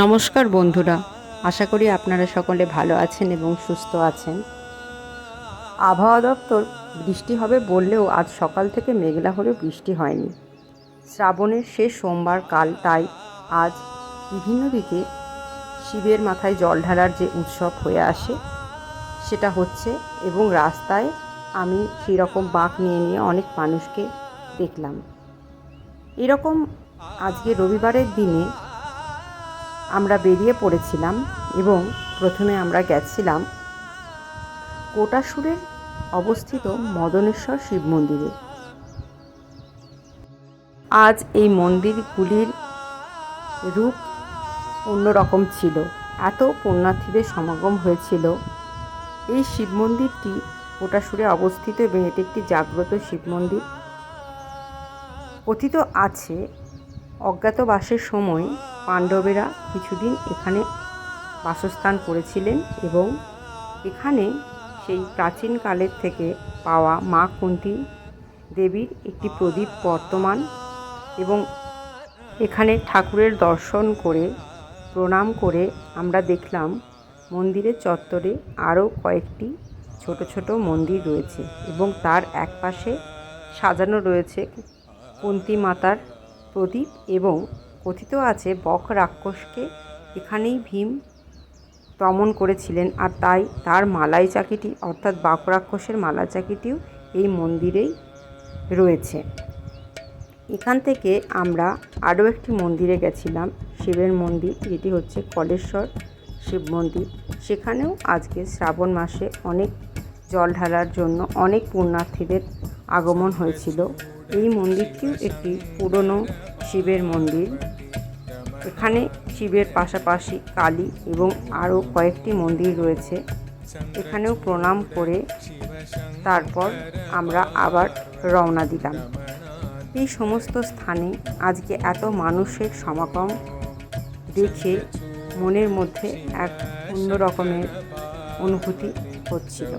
নমস্কার বন্ধুরা, আশা করি আপনারা সকলে ভালো আছেন এবং সুস্থ আছেন। আবহাওয়া দপ্তর বৃষ্টি হবে বললেও আজ সকাল থেকে মেঘলা হলেও বৃষ্টি হয়নি। শ্রাবণের শেষ সোমবার কাল, তাই আজ বিভিন্ন দিকে শিবের মাথায় জল ঢালার যে উৎসব হয়ে আসে, সেটা হচ্ছে এবং রাস্তায় আমি সেই রকম বাঁক নিয়ে নিয়ে অনেক মানুষকে দেখলাম। এরকম আজকে রবিবারের দিনে আমরা বেরিয়ে পড়েছিলাম এবং প্রথমে আমরা গেছিলাম কোটাসুরের অবস্থিত মদনেশ্বর শিব মন্দিরে। আজ এই মন্দিরগুলির রূপ অন্যরকম ছিল। এত পুণ্যার্থীদের সমাগম হয়েছিল। এই শিব মন্দিরটি কোটাসুরে অবস্থিত এবং এটি একটি জাগ্রত শিব মন্দির। কথিত আছে অজ্ঞাতবাসের সময় পাণ্ডবেরা কিছুদিন এখানে বাসস্থান করেছিলেন এবং এখানে সেই প্রাচীনকালের থেকে পাওয়া মা কুন্তী দেবীর একটি প্রদীপ বর্তমান এবং এখানে ঠাকুরের দর্শন করে, প্রণাম করে আমরা দেখলাম মন্দিরের চত্বরে আরও কয়েকটি ছোট ছোট মন্দির রয়েছে এবং তার একপাশে সাজানো রয়েছে কুন্তী মাতার প্রদীপ এবং কথিত আছে, বক রাক্ষসকে এখানেই ভীম দমন করেছিলেন। আর তাই তার মালাই চাকিটি, অর্থাৎ বাক রাক্ষসের মালা চাকিটিও এই মন্দিরেই রয়েছে। এখান থেকে আমরা আরও একটি মন্দিরে গেছিলাম, শিবের মন্দির, যেটি হচ্ছে কলেশ্বর শিব মন্দির। সেখানেও আজকে শ্রাবণ মাসে অনেক জল ঢালার জন্য অনেক পুণ্যার্থীদের আগমন হয়েছিল। এই মন্দিরটিও একটি পুরনো শিবের মন্দির। এখানে শিবের পাশাপাশি কালী এবং আরও কয়েকটি মন্দির রয়েছে। এখানেও প্রণাম করে তারপর আমরা আবার রওনা দিলাম। এই সমস্ত স্থানে আজকে এত মানুষের সমাগম দেখে মনের মধ্যে এক অন্য রকমের অনুভূতি হচ্ছিল।